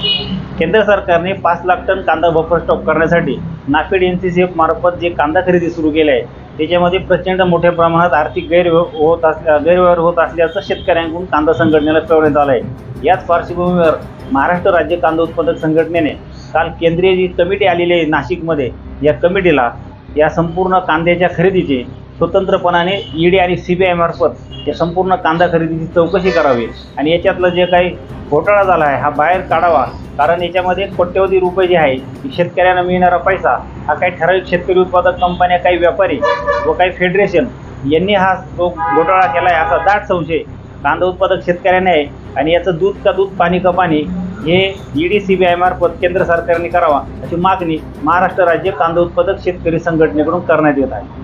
केंद्र सरकारने पाच लाख टन कांदा बफर स्टॉक करण्यासाठी NAFED N C C F मार्फत जे कांदा खरेदी सुरू केले आहे त्याच्यामध्ये प्रचंड मोठ्या प्रमाणात आर्थिक गैरव्यव होत असल्या गैरव्यवहार होत असल्याचं शेतकऱ्यांकडून कांदा संघटनेला कळवण्यात आलं आहे. याच पार्श्वभूमीवर महाराष्ट्र राज्य कांदा उत्पादक संघटनेने काल केंद्रीय जी कमिटी आलेली आहे नाशिकमध्ये या कमिटीला या संपूर्ण कांद्याच्या खरेदीचे स्वतंत्रपणाने ईडी आणि सी बी आयमार्फत या संपूर्ण कांदा खरेदीची चौकशी करावी. आणि याच्यातलं जे काही घोटाळा झाला आहे हा बाहेर काढावा. कारण याच्यामध्ये कोट्यवधी रुपये जे आहे शेतकऱ्यांना मिळणारा पैसा हा काही ठराविक शेतकरी उत्पादक कंपन्या काही व्यापारी व काही फेडरेशन यांनी हा जो घोटाळा केला आहे असा दाट संशय कांदा उत्पादक शेतकऱ्यांनी आहे. आणि याचं दूध का दूध पाणी का पाणी हे ईडी सी बी आय मार्फत केंद्र सरकारने करावा अशी मागणी महाराष्ट्र राज्य कांदा उत्पादक शेतकरी संघटनेकडून करण्यात येत आहे.